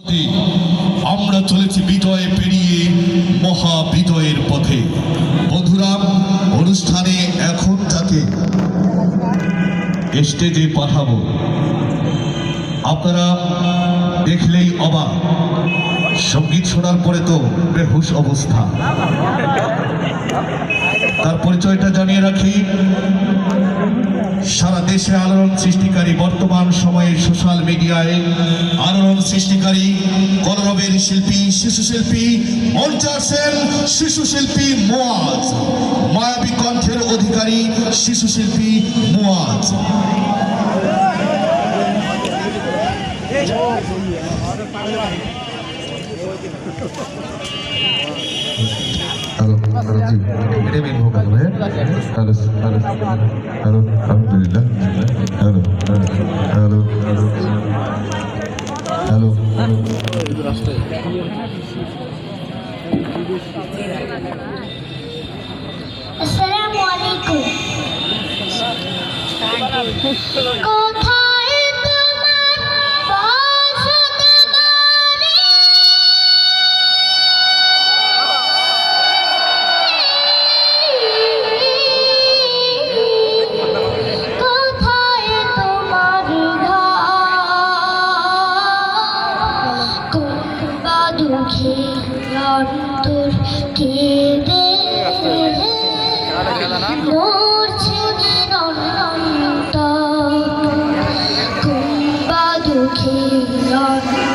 আমরা চলেছি বিজয় পেরিয়ে মহা বিজয়ের পথে। বন্ধুরা, অনুষ্ঠানে এখন যাকে স্টেজে পাঠাবো। আপনারা দেখলেই অবাক। সংগীত শোনার পরে তো বেহুশ অবস্থা। তার পরিচয়টা জানিয়ে রাখি সারা দেশে আলোড়ন সৃষ্টিকারী বর্তমান সময়ে সোশ্যাল মিডিয়ায় আলোড়ন সৃষ্টিকারী কলরবের শিল্পী শিশু শিল্পী মঞ্চাসেন শিশু শিল্পী মোয়াজ। মায়াবী কণ্ঠের অধিকারী শিশু শিল্পী মোয়াজ। মেন ভোকাল ভাই হ্যালো হ্যালো হ্যালো আলহামদুলিল্লাহ। Hello hello hello hello hello. আসসালামু আলাইকুম। কোথায় অন্তর কেঁদে মরছে নিরন্ত কুম্বা দুঃখে অন্তর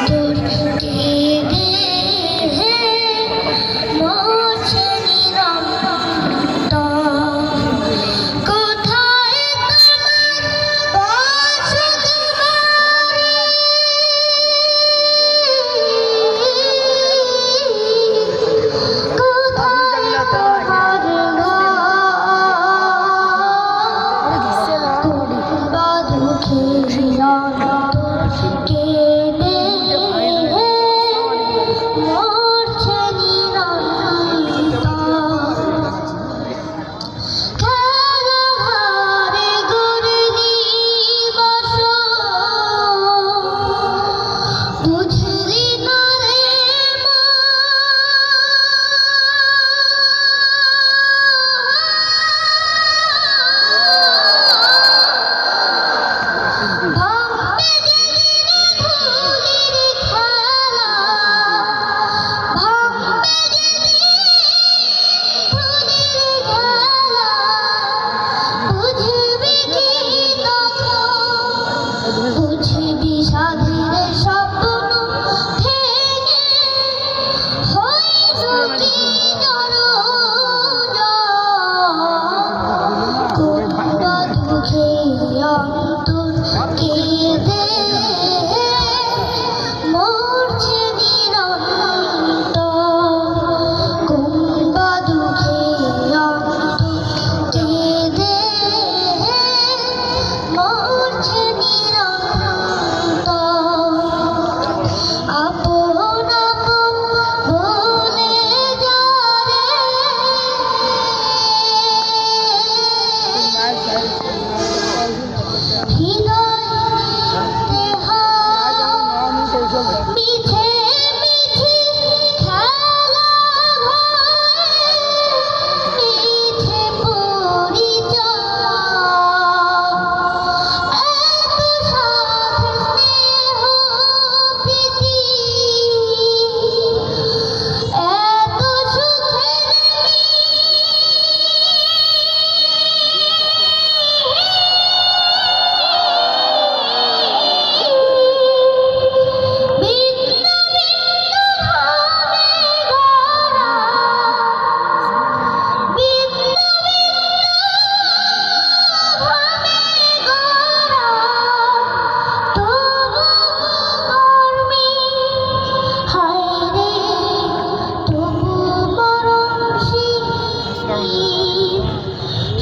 Oh.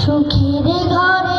সুখীর ঘরে